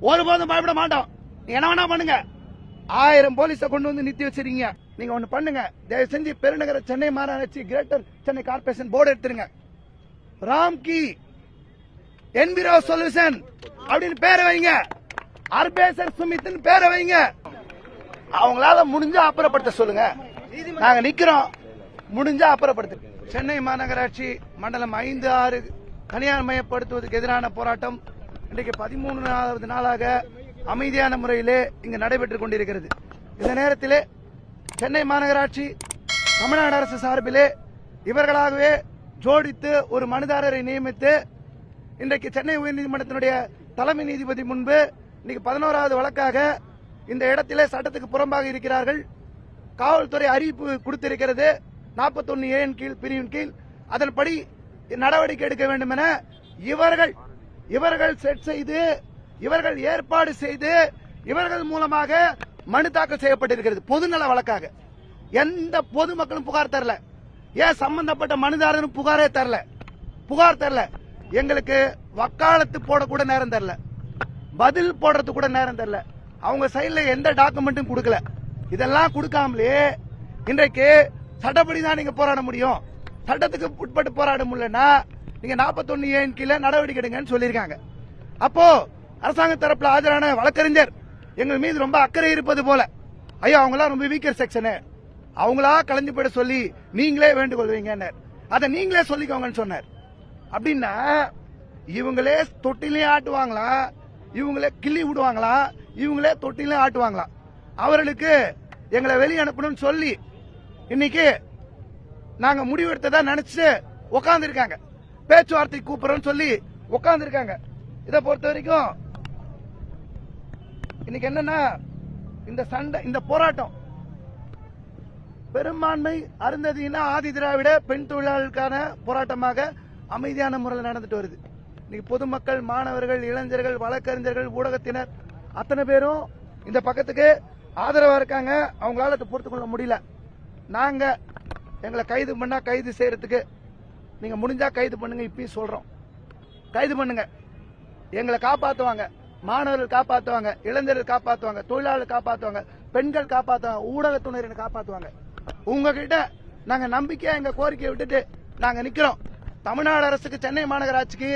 ஒருபோதும் பயப்பட மாட்டோம். என்ன வேணா பண்ணுங்க. ஆயிரம் போலீஸ கொண்டு வந்து நிறுத்தி வச்சிருக்கீங்க. நீங்க ஒண்ணு பண்ணுங்க. தயவு செஞ்சு பெருநகர சென்னை மாநகராட்சி கிரேட்டர் சென்னை கார்பரேஷன் போர்டு எடுத்துருங்க. ராம்கி என்பிரோ சொல்யூஷன் அப்படின்னு பேரை வைங்க. அர்பேசர் சுமித்னு பேரை வைங்க. அவங்களால முடிஞ்சா அப்புறப்படுத்த சொல்லுங்க. நாங்க நிக்கிறோம். முடிஞ்சா அப்புறப்படுத்து. சென்னை மாநகராட்சி மண்டலம் ஐந்து ஆறு தனியார் மயப்படுத்துவதற்கு எதிரான போராட்டம். இன்றைக்கு பதிமூணாவது நாளாக அமைதியான முறையிலே இங்கு நடைபெற்றுக் கொண்டிருக்கிறது. இந்த நேரத்திலே சென்னை மாநகராட்சி தமிழ்நாடு அரசு சார்பிலே இவர்களாகவே ஜோடித்து ஒரு மனுதாரரை நியமித்து இன்றைக்கு சென்னை உயர்நீதிமன்றத்தினுடைய தலைமை நீதிபதி முன்பு இன்னைக்கு பதினோராவது வழக்காக இந்த இடத்திலே சட்டத்துக்கு புறம்பாக இருக்கிறார்கள். காவல்துறை அறிவிப்பு கொடுத்திருக்கிறது. 41 ஏன் கீழ் பிரிவின் கீழ். அதன்படி நடவடிக்கை எடுக்க வேண்டும் என இவர்கள் இவர்கள் செட் செய்து இவர்கள் ஏற்பாடு செய்து இவர்கள் மூலமாக மனு தாக்கல் செய்யப்பட்டிருக்கிறது பொதுநல வழக்காக. எந்த பொதுமக்களும் புகார் தரல. ஏன் சம்பந்தப்பட்ட மனுதாரரும் புகாரே தரல? புகார் தரல. எங்களுக்கு வக்காலத்து போடக்கூட நேரம் தரல. பதில் போடுறது கூட நேரம் தரல. அவங்க சைடில் எந்த டாக்குமெண்ட்டும் கொடுக்கல. இதெல்லாம் கொடுக்காமலே இன்றைக்கு சட்டப்படி தான் நீங்க போராட முடியும். சட்டத்துக்கு உட்பட்டு போராட முடியலன்னா நீங்க 41 ஏன் கீழே நடவடிக்கை எடுங்கன்னு சொல்லியிருக்காங்க. அப்போ அரசாங்க தரப்புல ஆஜரான வழக்கறிஞர் எங்கள் மீது ரொம்ப அக்கறை இருப்பது போல. ஐயா அவங்களாம் ரொம்ப வீக்கர் செக்ஷனு அவங்களா கலைஞ்சு போயிட சொல்லி நீங்களே வேண்டுகொள்வீங்கன்னு அதை நீங்களே சொல்லிக்கோங்கன்னு சொன்னார். அப்படின்னா இவங்களே தொட்டிலையும் ஆட்டுவாங்களா? இவங்களே கிள்ளி விடுவாங்களா? இவங்களே தொட்டிலையும் ஆட்டுவாங்களா? அவர்களுக்கு எங்களை வெளியே அனுப்பணும்னு சொல்லி இன்னைக்கு நாங்க முடிவெடுத்ததா நினைச்சு உட்காந்துருக்காங்க பேச்சுவார்த்தை கூப்பிடுறோம்னு சொல்லி உட்கார்ந்து இருக்காங்க இதை பொறுத்த வரைக்கும் இன்னைக்கு என்னன்னா இந்த சண்டை இந்த போராட்டம் பெரும்பான்மை அருந்ததினா ஆதி திராவிட பெண் தொழிலாளர்களுக்கான போராட்டமாக அமைதியான முறையில் நடந்துட்டு வருது. இன்னைக்கு பொதுமக்கள் மாணவர்கள் இளைஞர்கள் வழக்கறிஞர்கள் ஊடகத்தினர் அத்தனை பேரும் இந்த பக்கத்துக்கு ஆதரவா இருக்காங்க. அவங்களால அதை பொறுத்து கொள்ள முடியல. நாங்க எங்களை கைது பண்ணா கைது செய்யறதுக்கு நீங்க முடிஞ்சா கைது பண்ணுங்க இப்பயும் சொல்றோம். கைது பண்ணுங்க. எங்களை காப்பாத்துவாங்க. மாணவர்கள் காப்பாத்துவாங்க இளைஞர்கள் காப்பாத்துவாங்க தொழிலாளர்கள் காப்பாத்துவாங்க பெண்கள் காப்பாத்துவாங்க ஊடகத்துறையினர் காப்பாத்துவாங்க. உங்ககிட்ட நாங்க நம்பிக்கையா எங்க கோரிக்கையை விட்டுட்டு நாங்க நிக்கிறோம். தமிழ்நாடு அரசுக்கு சென்னை மாநகராட்சிக்கு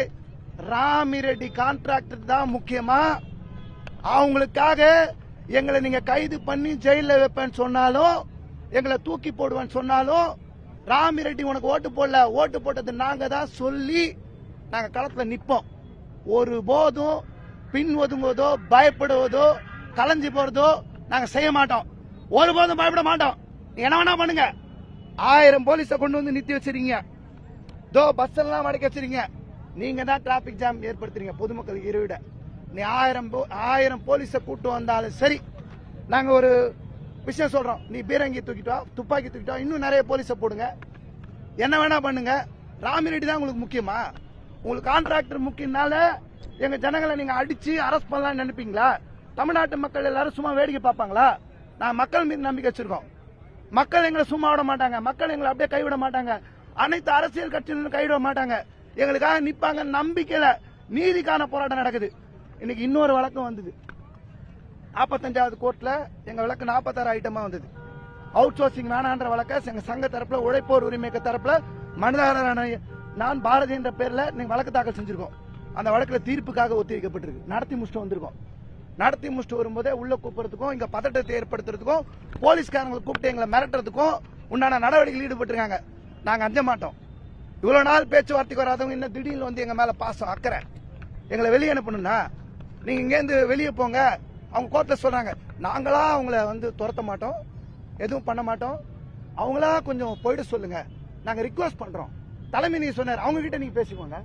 ராமிரெட்டி கான்ட்ராக்டர் தான் முக்கியமா? அவங்களுக்காக எங்களை நீங்க கைது பண்ணி ஜெயில வைப்பேன்னு சொன்னாலும் எங்களை தூக்கி போடுவேன்னு சொன்னாலும் ராமிரெட்டி உனக்கு ஓட்டு போடல ஓட்டு போட்டது நாங்க தான் சொல்லி நாங்க களத்துல நிப்போம். ஒரு போதும் பின் ஒதுங்குவதோ பயப்படுவதோ கலைஞ்சு போறதோ நாங்க செய்ய மாட்டோம். ஒரு போதும் பயப்பட மாட்டோம். என்ன வேணா பண்ணுங்க. ஆயிரம் போலீஸ கொண்டு வந்து நிறுத்தி வச்சிருக்கீங்க. தோ பஸ் எல்லாம் அடைக்க வச்சிருக்கீங்க. நீங்க தான் டிராபிக் ஜாம் ஏற்படுத்துறீங்க பொதுமக்களுக்கு இருவிட. நீ ஆயிரம் போ- ஆயிரம் போலீஸ கூட்டு வந்தாலும் சரி நாங்க ஒரு விஷயம் சொல்றோம். நீ பீரங்கி தூக்கிட்டோம் துப்பாக்கி தூக்கிட்டோம் இன்னும் நிறைய போலீஸை போடுங்க. என்ன வேணா பண்ணுங்க. ராமிரெட்டி தான் உங்களுக்கு முக்கியமா? உங்களுக்கு கான்ட்ராக்டர் முக்கியனால எங்க ஜனங்களை நீங்க அடிச்சு அரெஸ்ட் பண்ணலாம்னு நினைப்பீங்களா? தமிழ்நாட்டு மக்கள் எல்லாரும் சும்மா வேடிக்கை பார்ப்பாங்களா? நான் மக்கள் மீது நம்பிக்கை வச்சிருக்கோம். மக்கள் எங்களை சும்மா விட மாட்டாங்க. மக்கள் எங்களை அப்படியே கைவிட மாட்டாங்க. அனைத்து அரசியல் கட்சியினரும் கைவிட மாட்டாங்க. எங்களுக்காக நிப்பாங்க நம்பிக்கையில நீதிக்கான போராட்டம் நடக்குது. இன்னைக்கு இன்னொரு வழக்கம் வந்தது. நாற்பத்தஞ்சாவது கோர்ட்ல எங்க வழக்கு நாற்பத்தாறு ஐட்டமா வந்தது. அவுட் சோர்சிங் வேணான்ற வழக்க எங்க சங்க தரப்புல உழைப்போர் உரிமை தரப்புல மனிதாரான நான் பாரதி என்ற பேர்ல நீங்க வழக்கு தாக்கல் செஞ்சிருக்கோம். அந்த வழக்குல தீர்ப்புக்காக ஒத்திவைக்கப்பட்டிருக்கு. நடத்தி முடிச்சுட்டு வந்திருக்கோம். நடத்தி முடிச்சுட்டு வரும்போதே உள்ள கூப்பிடுறதுக்கும் இங்க பதட்டத்தை ஏற்படுத்துறதுக்கும் போலீஸ்காரங்களை கூப்பிட்டு எங்களை மிரட்டுறதுக்கும் உண்டான நடவடிக்கையில் ஈடுபட்டிருக்காங்க. நாங்க அஞ்ச மாட்டோம். இவ்வளவு நாள் பேச்சுவார்த்தைக்கு வராதவங்க இன்னும் திடீர்னு வந்து எங்க மேல பாசம் அக்கறை. எங்களை வெளியே அனுப்பணும்னா நீங்க இங்கேருந்து வெளியே போங்க. அவங்க கோர்ட்ல சொல்றாங்க. நாங்களா அவங்கள வந்து துரத்த மாட்டோம். எதுவும் பண்ண மாட்டோம். அவங்களா கொஞ்சம் போயிட சொல்லுங்க. நாங்க ரிக்வஸ்ட் பண்றோம். தலைமை நீங்கள் சொன்னார் அவங்க கிட்ட நீங்க பேசிக்கோங்க.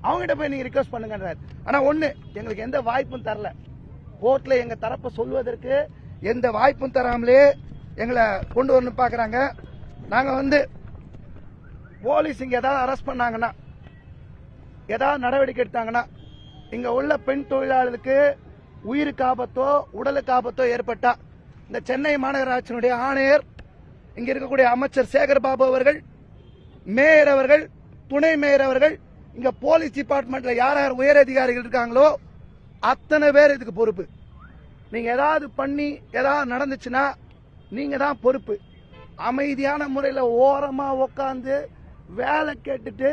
அவங்க கிட்ட போய் நீங்க ரிக்வஸ்ட் பண்ணுங்கன்றார். ஆனா ஒண்ணு எங்களுக்கு எந்த வாய்ப்பும் தரல. கோர்ட்ல எங்க தரப்ப சொல்வதற்கு எந்த வாய்ப்பும் தராமலே எங்களை கொண்டு வரணும் பாக்குறாங்க. நாங்க வந்து போலீஸ் இங்க ஏதாவது அரெஸ்ட் பண்ணாங்கன்னா ஏதாவது நடவடிக்கை எடுத்தாங்கன்னா இங்க உள்ள பெண் தொழிலாளர்களுக்கு உயிருக்கு ஆபத்தோ உடலுக்கு ஆபத்தோ ஏற்பட்டா இந்த சென்னை மாநகராட்சியினுடைய ஆணையர் இங்க இருக்கக்கூடிய அமைச்சர் சேகர் பாபு அவர்கள் மேயர் அவர்கள் துணை மேயர் அவர்கள் இங்க போலீஸ் டிபார்ட்மெண்ட்ல யார் யார் உயர் அதிகாரிகள் இருக்காங்களோ அத்தனை பேர் இதுக்கு பொறுப்பு. நீங்க ஏதாவது பண்ணி ஏதாவது நடந்துச்சுன்னா நீங்க தான் பொறுப்பு. அமைதியான முறையில் ஓரமா உக்காந்து வேலை கேட்டுட்டு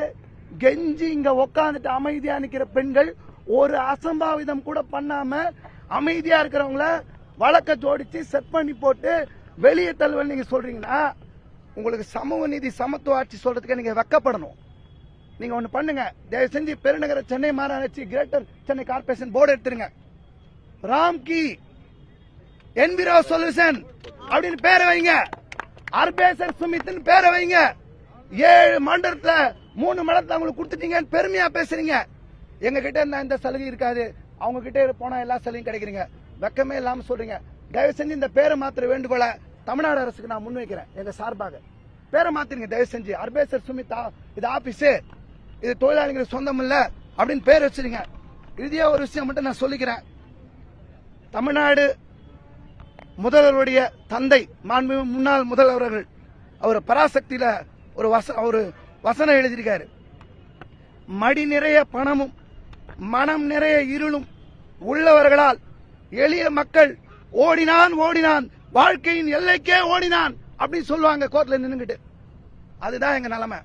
கெஞ்சி இங்க உக்காந்துட்டு அமைதியா நிக்கிற பெண்கள் ஒரு அசம்பாவிதம் கூட பண்ணாம அமைதியா இருக்கிறவங்கள வழக்க ஜோடிச்சு செட் பண்ணி போட்டு வெளியே தள்ளுவல் நீங்க சொல்றீங்கன்னா உங்களுக்கு சமூக நீதி சமத்துவ ஆட்சி சொல்றதுக்கு நீங்க வெக்கப்படணும். நீங்க ஒண்ணு பண்ணுங்க. தயவு செஞ்சு பெருநகர சென்னை மாநகராட்சி கிரேட்டர் சென்னை கார்பரேஷன் போர்டு எடுத்துருங்க. ராம்கி என்விரோ சொல்யூஷன் அப்படின்னு பேரை வைங்க. அர்பேசர் சுமித்னு பேரை வைங்க. ஏழு மண்டலத்துல மூணு மண்டலத்தை அவங்களுக்கு கொடுத்துட்டீங்கன்னு பெருமையா பேசுறீங்க. எங்க கிட்ட இருந்தா இந்த சலுகை இருக்காது. அவங்க கிட்ட போனா எல்லா சலுகையும் கிடைக்கிறீங்க வெக்கமே இல்லாம சொல்றீங்க. தயவு செஞ்சு இந்த பேரை மாத்திர வேண்டுகோள தமிழ்நாடு அரசுக்கு நான் முன்வைக்கிறேன் எங்க சார்பாக. பேரை மாத்திருங்க தயவு செஞ்சு. அர்பேசர் சுமிதா இது ஆபீஸு. இது தொழிலாளிகளுக்கு சொந்தம் இல்ல அப்படின்னு பேர் வச்சிருங்க. இறுதியா ஒரு விஷயம் மட்டும் நான் சொல்லிக்கிறேன். தமிழ்நாடு முதல்வருடைய தந்தை மாண்பு முன்னாள் முதல்வர்கள் அவர் பராசக்தியில ஒரு வச ஒரு வசனம் எழுதியிருக்காரு. மடி நிறைய பணமும் மனம் நிறைய இருளும் உள்ளவர்களால் எளிய மக்கள் ஓடினான் ஓடினான். வாழ்க்கையின் எல்லைக்கே ஓடினான் அப்படின்னு சொல்லுவாங்க கோர்ட்ல நின்னுகிட்டு அதுதான் எங்க நிலைமை.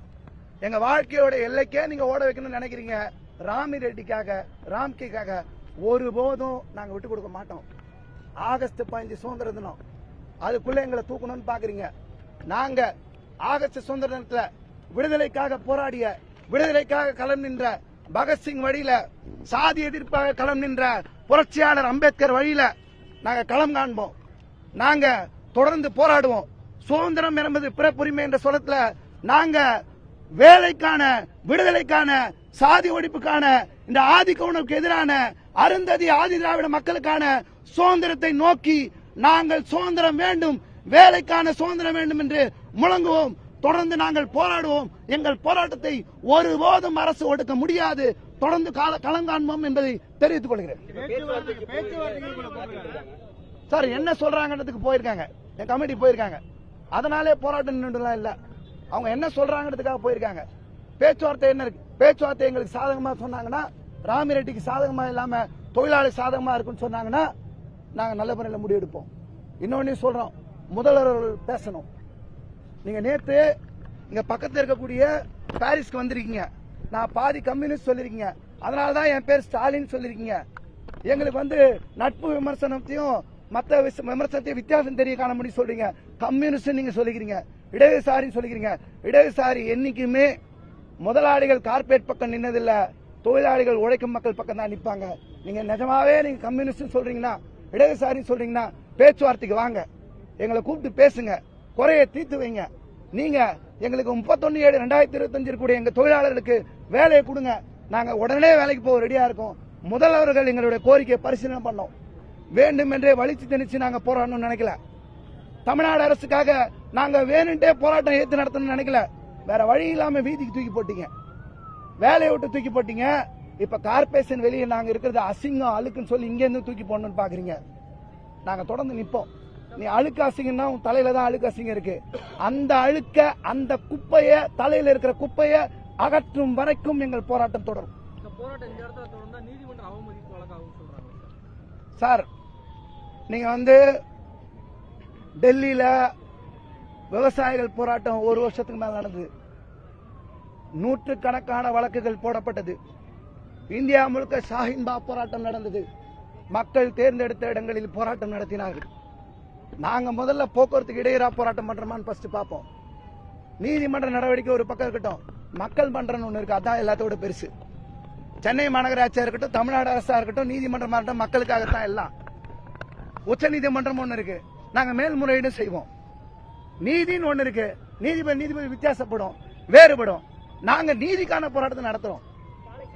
எங்க வாழ்க்கையோட எல்லைக்கே நீங்க ஓட வைக்கணும்னு நினைக்கிறீங்க. ராமி ரெட்டிக்காக ராம்கிக்காக ஒருபோதும் நாங்க விட்டு கொடுக்க மாட்டோம். ஆகஸ்ட் பதினஞ்சு சுதந்திர தினம். அதுக்குள்ள எங்களை தூக்கணும்னு பாக்குறீங்க. நாங்க ஆகஸ்ட் சுதந்திர தினத்துல விடுதலைக்காக போராடிய விடுதலைக்காக களம் நின்ற பகத்சிங் வழியில சாதி எதிர்ப்பாக களம் நின்ற புரட்சியாளர் அம்பேத்கர் வழியில நாங்க களம் காண்போம். நாங்க தொடர்ந்து போராடுவோம். சுதந்திரம் என்பது பிறப்புரிமை என்ற சொல்லத்துல நாங்க வேலைக்கான விடுதலைக்கான சாதி ஒழிப்புக்கான இந்த ஆதிக்க எதிரான அருந்ததி ஆதி திராவிட மக்களுக்கான சுதந்திரத்தை நோக்கி நாங்கள் சுதந்திரம் வேண்டும் வேலைக்கான சுதந்திரம் வேண்டும் என்று முழங்குவோம். தொடர்ந்து நாங்கள் போராடுவோம். எங்கள் போராட்டத்தை ஒருபோதும் அரசு ஒடுக்க முடியாது. தொடர்ந்து கால களம் காண்போம் என்பதை தெரிவித்துக் கொள்கிறேன். சார் என்ன சொல்றாங்கன்றதுக்கு போயிருக்காங்க. என் கமிட்டி போயிருக்காங்க. அதனாலே போராட்டம் நின்றுலாம் இல்ல. அவங்க என்ன சொல்றாங்கன்றதுக்காக போயிருக்காங்க. பேச்சுவார்த்தை என்ன இருக்கு? பேச்சுவார்த்தை எங்களுக்கு சாதகமா சொன்னாங்கன்னா ராமிரெட்டிக்கு சாதகமா இல்லாம தொழிலாளி சாதகமா இருக்குன்னு சொன்னாங்கன்னா நாங்க நல்ல முறையில் முடிவெடுப்போம். இன்னொன்னு சொல்றோம். முதல்வர் பேசணும். நீங்க நேத்து இங்க பக்கத்துல இருக்கக்கூடிய பாரிஸ்க்கு வந்திருக்கீங்க. நான் பாதி கம்யூனிஸ்ட் சொல்லிருக்கீங்க. அதனாலதான் என் பேர் ஸ்டாலின் சொல்லிருக்கீங்க. எங்களுக்கு வந்து நட்பு விமர்சனத்தையும் மத்த விமர்சனத்தையும் வித்தியாசம் தெரிய காண முடியும் சொல்றீங்க. கம்யூனிஸ்ட் நீங்க சொல்லிக்கிறீங்க. இடதுசாரின்னு சொல்லிக்கிறீங்க. இடதுசாரி என்னைக்குமே முதலாளிகள் கார்பரேட் பக்கம் நின்னதில்ல. தொழிலாளிகள் உழைக்கும் மக்கள் பக்கம் தான் நிப்பாங்க. நீங்க நிஜமாவே நீங்க கம்யூனிஸ்ட் சொல்றீங்கன்னா இடதுசாரின்னு சொல்றீங்கன்னா பேச்சுவார்த்தைக்கு வாங்க. எங்களை கூப்பிட்டு பேசுங்க. குறையை தீர்த்து வைங்க. நீங்க எங்களுக்கு முப்பத்தொன்னு ஏழு ரெண்டாயிரத்தி இருபத்தஞ்சு இருக்கக்கூடிய எங்க தொழிலாளர்களுக்கு வேலையை கொடுங்க. நாங்க உடனே வேலைக்கு போக ரெடியா இருக்கோம். முதல்வர்கள் எங்களுடைய கோரிக்கையை பரிசீலனை பண்ணோம். வேண்டும் என்றே வலிச்சு திணிச்சு நாங்க போராடணும்னு நினைக்கல. தமிழ்நாடு அரசுக்காக நாங்க வேணும்ட்டே போராட்டம் ஏத்து நடத்தணும்னு நினைக்கல. வேற வழி இல்லாம வீதிக்கு தூக்கி போட்டீங்க. வேலையை விட்டு தூக்கி போட்டீங்க. இப்ப கார்பரேஷன் வெளியே நாங்க இருக்கிறது அசிங்கம் அழுக்குன்னு சொல்லி இங்க இருந்து தூக்கி போடணும்னு பாக்குறீங்க. நாங்க தொடர்ந்து நிப்போம். நீ அழுக்கு அசிங்கம்னா உன் தலையில தான் அழுக்கு அசிங்கம் இருக்கு. அந்த அழுக்க அந்த குப்பைய தலையில இருக்கிற குப்பைய அகற்றும் வரைக்கும் எங்கள் போராட்டம் தொடரும். சார் நீங்க வந்து டெல்லியில விவசாயிகள் போராட்டம் ஒரு வருஷத்துக்கு மேல நடந்தது. நூற்றுக்கணக்கான வழக்குகள் போடப்பட்டது. இந்தியா முழுக்க ஷாஹின்பா போராட்டம் நடந்தது. மக்கள் தேர்ந்தெடுத்த இடங்களில் போராட்டம் நடத்தினார்கள். நாங்க முதல்ல போக்குவரத்துக்கு இடையூறா போராட்டம் பண்றோமான்னு ஃபர்ஸ்ட் பார்ப்போம் நீதிமன்ற நடவடிக்கை ஒரு பக்கம் இருக்கட்டும் மக்கள் பண்றன்னு ஒண்ணு இருக்கு அதான் எல்லாத்தோட பெருசு சென்னை மாநகராட்சியா இருக்கட்டும் தமிழ்நாடு அரசா இருக்கட்டும் நீதிமன்றமா இருக்கட்டும் மக்களுக்காகத்தான் எல்லாம் உச்ச நீதிமன்றம் ஒண்ணு இருக்கு நாங்க மேல்முறையீடு செய்வோம் நீதின்னு ஒண்ணு இருக்கு நீதிபதி நீதிபதி வித்தியாசப்படும் வேறுபடும் நாங்க நீதிக்கான போராட்டத்தை நடத்துறோம்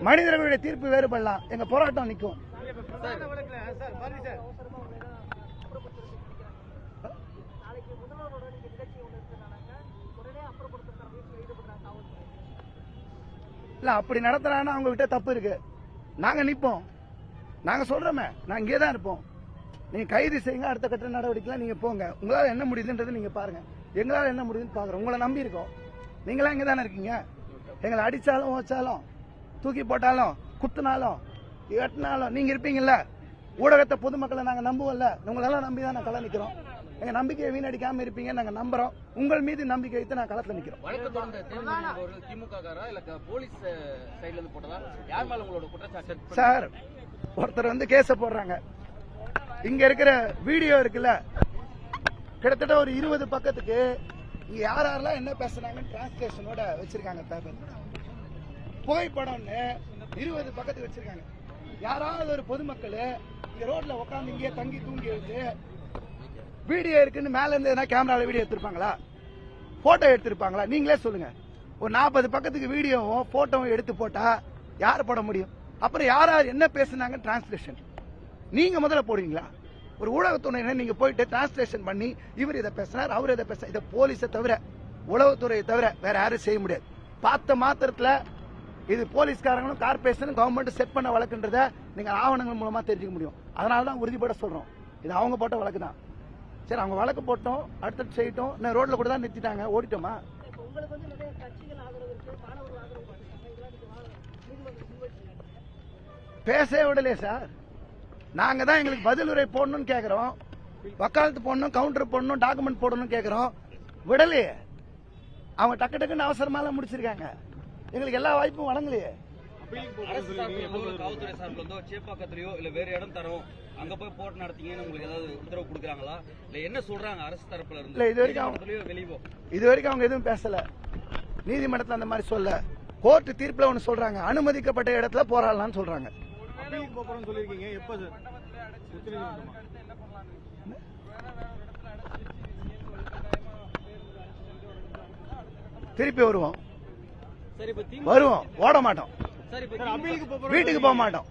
மனிதர்களுடைய தீர்ப்பு வேறுபடலாம் எங்க போராட்டம் நிற்கும் இல்ல அப்படி நடத்துறாங்கன்னா அவங்க கிட்ட தப்பு இருக்கு. நாங்க நிப்போம். நாங்க சொல்றோமே நாங்க இங்கே தான் இருப்போம். நீங்க கைது செய்யுங்க அடுத்த கட்ட நடவடிக்கை நீங்க போங்க. உங்களால என்ன முடியுதுன்றது நீங்க பாருங்க. எங்களால என்ன முடியுதுன்னு பாக்குறோம். உங்களை நம்பி இருக்கோம். நீங்களாம் இங்க தானே இருக்கீங்க? எங்களை அடிச்சாலும் ஓச்சாலும் தூக்கி போட்டாலும் குத்துனாலும் எட்டினாலும் நீங்க இருப்பீங்கல்ல? ஊடகத்தை பொதுமக்களை நாங்க நம்புவோம்ல. உங்களெல்லாம் நம்பி தான் நான் களம் நிக்கிறோம். எங்க நம்பிக்கையை வீணடிக்காம இருப்பீங்க நாங்க நம்புறோம். உங்கள் மீது நம்பிக்கை வைத்து நான் களத்துல நிக்கிறோம். வழக்கு தொடர்ந்த தேர்தல் அவர்கள் திமுக காரா இல்ல க- போலீஸ் சைடுல இருந்து போட்டதா? யார் மேல உங்களோட குற்றச்சாட்டு சார் ஒருத்தர் வந்து கேஸ போடுறாங்க. இங்க இருக்கிற வீடியோ இருக்குல்ல கிட்டத்தட்ட ஒரு இருபது பக்கத்துக்கு இங்க யார் யாரெல்லாம் என்ன பேசுனாங்கன்னு டிரான்ஸ்லேஷனோட வச்சிருக்காங்க பேப்பர் புகைப்படம்னு இருபது பக்கத்துக்கு வச்சிருக்காங்க. யாராவது ஒரு பொதுமக்கள் இங்க ரோட்ல உட்காந்து இங்கேயே தங்கி தூங்கி எழுந்து வீடியோ இருக்குன்னு மேல இருந்து எதனா கேமரால வீடியோ எடுத்திருப்பாங்களா? போட்டோ எடுத்திருப்பாங்களா? நீங்களே சொல்லுங்க. ஒரு நாற்பது பக்கத்துக்கு வீடியோவும் போட்டோவும் எடுத்து போட்டா யார் போட முடியும்? அப்புறம் யார் யார் என்ன பேசுனாங்க டிரான்ஸ்லேஷன் நீங்க முதல்ல போடுவீங்களா? ஒரு ஊடகத்துறையினர் நீங்க போயிட்டு டிரான்ஸ்லேஷன் பண்ணி இவர் இதை பேசினார் அவர் இதை பேச இதை போலீஸை தவிர உளவுத்துறையை தவிர வேற யாரும் செய்ய முடியாது. பார்த்த மாத்திரத்துல இது போலீஸ்காரங்களும் கார்பரேஷனும் கவர்மெண்ட் செட் பண்ண வழக்குன்றத நீங்க ஆவணங்கள் மூலமா தெரிஞ்சுக்க முடியும். அதனால தான் உறுதிப்பட சொல்றோம். இது அவங்க போட்ட வழக்கு தான் சரி அவங்க வழக்கு போட்டோம் அடுத்தது செய்யட்டும். நான் ரோட்ல கூட தான் நிறுத்திட்டாங்க. ஓடிட்டோமா? பேசவே விடலையே சார். நாங்க தான் எங்களுக்கு பதிலுரை போடணும்னு கேக்குறோம். வக்காலத்து போடணும் கவுண்டர் போடணும் டாக்குமெண்ட் போடணும்னு கேக்குறோம். விடலையே. அவங்க டக்கு டக்குன்னு அவசரமாலாம் முடிச்சிருக்காங்க. எங்களுக்கு எல்லா வாய்ப்பும் வழங்கலையே. அரசு சார்பில் காவல்துறை சார்பில் இருந்தோ சேப்பாக்கத்திலயோ இல்ல வேற இடம் தரோம் அங்க போய் போட்டு நடத்தீங்கன்னு உங்களுக்கு ஏதாவது உத்தரவு கொடுக்குறாங்களா? இல்ல என்ன சொல்றாங்க அரசு தரப்புல இருந்து? இல்ல, இது வரைக்கும் வெளியவோ இது வரைக்கும் அவங்க எதுவும் பேசல. நீதிமன்றத்துல அந்த மாதிரி சொல்ல. கோர்ட் தீர்ப்புல ஒன்னு சொல்றாங்க. அனுமதிக்கப்பட்ட இடத்துல போராடலாம்னு சொல்றாங்க. திருப்பி வருவோம். சரி இப்ப திமுக வருவோம். ஓட மாட்டோம். வீட்டுக்கு போக மாட்டோம்.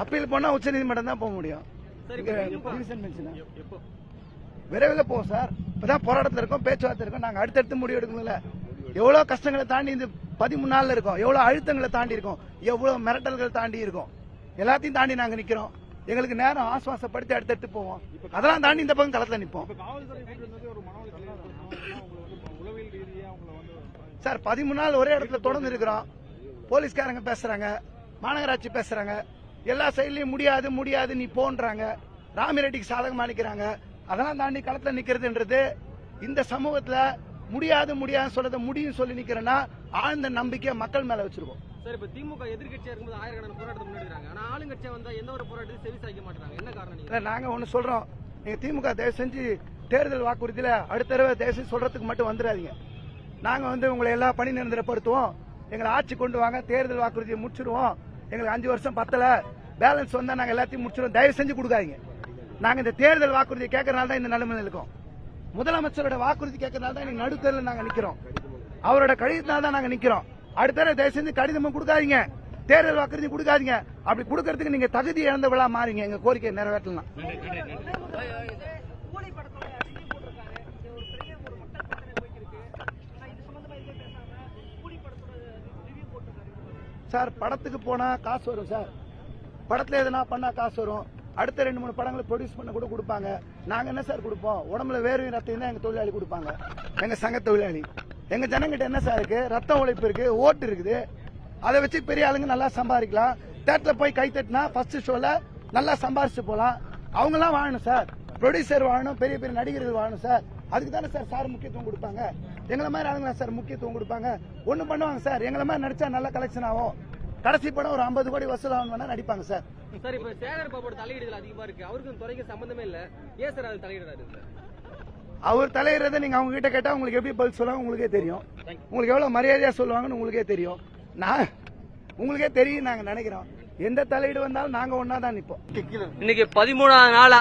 அப்பீல் போனா உச்சநீதிமன்றம் தான் போக முடியும். விரைவில் போவோம் சார். இப்பதான் போராட்டத்தில் இருக்கோம் பேச்சுவார்த்தை இருக்கோம். நாங்க அடுத்தடுத்து முடிவு எடுக்கணும்ல. எவ்வளவு கஷ்டங்களை தாண்டி இந்த பதிமூணு நாள்ல இருக்கோம். எவ்வளவு அழுத்தங்களை தாண்டி இருக்கோம். எவ்வளவு மிரட்டல்கள் தாண்டி இருக்கோம். எல்லாத்தையும் தாண்டி நாங்க நிக்கிறோம். எங்களுக்கு நேரம் ஆசுவாசப்படுத்தி அடுத்தடுத்து போவோம். அதெல்லாம் தாண்டி இந்த பக்கம் களத்துல நிப்போம் இப்போ காவல்துறை வீட்டு இருந்தது ஒரு மன உளைச்சல் உங்களை வந்து உளவியல் ரீதியா உங்களை வந்து சார் பதிமூணு நாள் ஒரே இடத்துல தொடர்ந்து இருக்கிறோம். போலீஸ்காரங்க பேசுறாங்க மாநகராட்சி பேசுறாங்க. எல்லா சைட்லயும் முடியாது முடியாது நீ போன்றாங்க. ராமிரெட்டிக்கு சாதகமா நிக்கிறாங்க. அதெல்லாம் தாண்டி களத்துல நிக்கிறதுன்றது இந்த சமூகத்துல முடியாது முடியாதுன்னு சொல்றத முடியும் சொல்லி நிக்கிறேன்னா ஆழ்ந்த நம்பிக்கை மக்கள் மேல வச்சிருக்கோம். சரி இப்ப திமுக எதிர்க்கட்சியா இருக்கும்போது ஆயிரக்கணக்கான போராட்டத்தை முன்னெடுக்கிறாங்க ஆனா ஆளுங்கட்சியா வந்தா எந்த ஒரு போராட்டத்தையும் செவி சாய்க்க மாட்டாங்க. என்ன காரணம் நாங்க ஒண்ணு சொல்றோம். நீங்க திமுக தயவு செஞ்சு தேர்தல் வாக்குறுதியில அடுத்த தடவை தயவு செஞ்சு சொல்றதுக்கு மட்டும் வந்துடாதீங்க. நாங்கள் வந்து உங்களை எல்லா பணி நிரந்தரப்படுத்துவோம். எங்களை ஆட்சி கொண்டு வாங்க தேர்தல் வாக்குறுதியை முடிச்சிருவோம். எங்களுக்கு அஞ்சு வருஷம் பத்தல. பேலன்ஸ் வந்தால் நாங்கள் எல்லாத்தையும் முடிச்சிருவோம். தயவு செஞ்சு கொடுக்காதீங்க. நாங்கள் இந்த தேர்தல் வாக்குறுதியை கேட்கறனால தான் இந்த நிலைமையில் இருக்கோம். முதலமைச்சரோட வாக்குறுதி கேட்கறதுனால தான் எங்களுக்கு நடுத்தரில் நாங்கள் நிற்கிறோம் அவரோட கடிதத்தினால தான் நாங்கள் நிற்கிறோம் அடுத்த தயவு செஞ்சு கடிதமும் கொடுக்காதீங்க. தேர்தல் வாக்குறுதி கொடுக்காதீங்க. அப்படி கொடுக்கறதுக்கு நீங்க தகுதி இழந்த விழா மாறீங்க. எங்க கோரிக்கையை நிறைவேற்றலாம் கூலி படத்தோட அறிக்கை போட்டிருக்காரு இது ஒரு பெரிய ஒரு மக்கள் பிரச்சனை போயிட்டு இருக்கு ஆனா இது சம்பந்தமா எதுவுமே பேசாம கூலி படத்தோட ரிவ்யூ போட்டிருக்காரு சார் படத்துக்கு போனா காசு வரும் சார். படத்துல எதுனா பண்ணா காசு வரும். அடுத்த ரெண்டு மூணு படங்களை ப்ரொடியூஸ் பண்ண கூட கொடுப்பாங்க. நாங்க என்ன சார் கொடுப்போம்? உடம்புல வேர்வை ரத்தம் தான் எங்க தொழிலாளி கொடுப்பாங்க. எங்க சங்க தொழிலாளி. எங்க ஜனங்கிட்ட என்ன சார் இருக்கு? ரத்தம் உழைப்பு இருக்கு ஓட்டு இருக்குது. அதை வச்சு பெரிய ஆளுங்க நல்லா சம்பாதிக்கலாம். தேட்டர்ல போய் கை தட்டினா ஃபர்ஸ்ட் ஷோல நல்லா சம்பாரிச்சு போலாம். அவங்க எல்லாம் வாழணும் சார். ப்ரொடியூசர் வாழணும் பெரிய பெரிய நடிகர்கள் வாழணும் சார். அதுக்கு தானே சார் சார் முக்கியத்துவம் கொடுப்பாங்க? எங்களை மாதிரி ஆளுங்களா சார் முக்கியத்துவம் கொடுப்பாங்க? ஒண்ணு பண்ணுவாங்க சார். எங்களை மாதிரி நடிச்சா நல்ல கலெக்ஷன் ஆகும். கடைசி படம் ஒரு 50 கோடி வசூல் ஆகும் வேணா நடிப்பாங்க சார். சார் இப்ப சேகர் பாபோட தலையீடுகள் அதிகமா இருக்கு. அவருக்கும் துறைக்கு சம்பந்தமே இல்ல. ஏன் சார் அது தலையிடுறாரு அவர் தலையிடுறத நீங்க அவங்க கிட்ட கேட்டா உங்களுக்கு எப்படி பதில் சொல்லுவாங்க உங்களுக்கே தெரியும். உங்களுக்கு எவ்வளவு மரியாதையா சொல்லுவாங்கன்னு உங்களுக்கே தெரியும். நான் உங்களுக்கே தெரியும் நாங்க நினைக்கிறோம். எந்த தலையீடு வந்தாலும் நாங்க ஒன்னா தான் நிப்போம். இன்னைக்கு பதிமூணாவது நாளா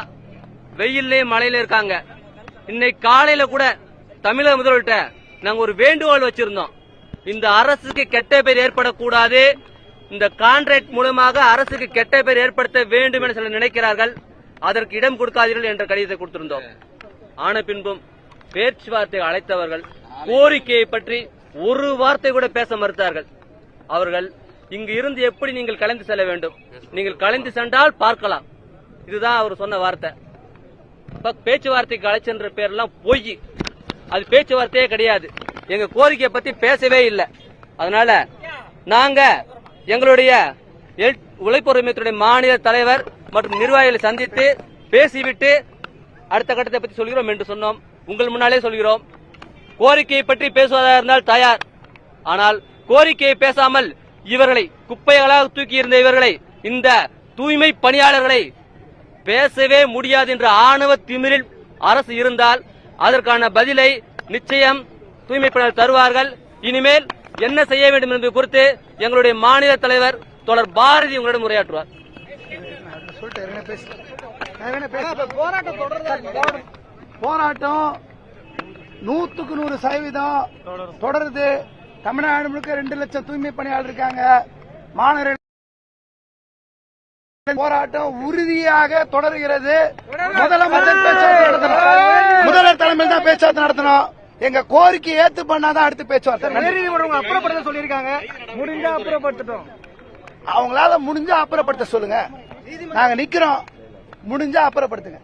வெயில்லே மழையில இருக்காங்க. இன்னைக்கு காலையில கூட தமிழக முதல்வர்கிட்ட நாங்க ஒரு வேண்டுகோள் வச்சிருந்தோம். இந்த அரசுக்கு கெட்ட பேர் ஏற்படக்கூடாது. இந்த கான்ட்ராக்ட் மூலமாக அரசுக்கு கெட்ட பேர் ஏற்படுத்த வேண்டும் என சிலர் நினைக்கிறார்கள். அதற்கு இடம் கொடுக்காதீர்கள் என்ற கடிதத்தை கொடுத்திருந்தோம். ஆன பின்பும் பேச்சுவார்த்தை அழைத்தவர்கள் கோரிக்கையை பற்றி ஒரு வார்த்தை கூட பேச மறுத்தார்கள். அவர்கள் இங்கு இருந்து எப்படி நீங்கள் கலைந்து செல்ல வேண்டும்? நீங்கள் கலைந்து சென்றால் பார்க்கலாம். இதுதான் அவர் சொன்ன வார்த்தை. பேச்சுவார்த்தைக்கு அழைச்சன்ற பேர்லாம் பொய் அது பேச்சுவார்த்தையே கிடையாது. எங்க கோரிக்கையை பத்தி பேசவே இல்லை. அதனால நாங்க எங்களுடைய உழைப்புரிமையத்துடைய மாநில தலைவர் மற்றும் நிர்வாகிகளை சந்தித்து பேசிவிட்டு அடுத்த கட்டத்தை பற்றி சொல்கிறோம் என்று சொன்னோம். உங்கள் முன்னாலே சொல்கிறோம். கோரிக்கையை பற்றி பேசுவதாக இருந்தால் தயார். ஆனால் கோரிக்கையை பேசாமல் இவர்களை குப்பைகளாக தூக்கி இருந்த இவர்களை இந்த தூய்மை பணியாளர்களை பேசவே முடியாது என்ற ஆணவ திமிரில் அரசு இருந்தால் அதற்கான பதிலை நிச்சயம் தூய்மை தருவார்கள். இனிமேல் என்ன செய்ய வேண்டும் என்பது குறித்து எங்களுடைய மாநில தலைவர் தொடர் பாரதி உங்களிடம் உரையாற்றுவார். போராட்டம் நூத்துக்கு நூறு சதவீதம் தொடருது. தமிழ்நாடு முழுக்க ரெண்டு லட்சம் தூய்மை பணியாளர் இருக்காங்க. மாணவர்கள் போராட்டம் உறுதியாக தொடர்கிறது. முதலமைச்சர் பேச்சுவார்த்தை முதல்வர் தலைமையில் தான் பேச்சுவார்த்தை நடத்தணும். எங்க கோரிக்கை ஏத்து பண்ணாதான் அடுத்து பேச்சுவார்த்தை நடக்கும். அப்புறப்படுத்த சொல்லியிருக்காங்க. முடிஞ்சா அப்புறப்படுத்தட்டும். அவங்களால முடிஞ்சா அப்புறப்படுத்த சொல்லுங்க. நாங்க நிக்கிறோம். முடிஞ்சா அப்புறப்படுத்துங்க.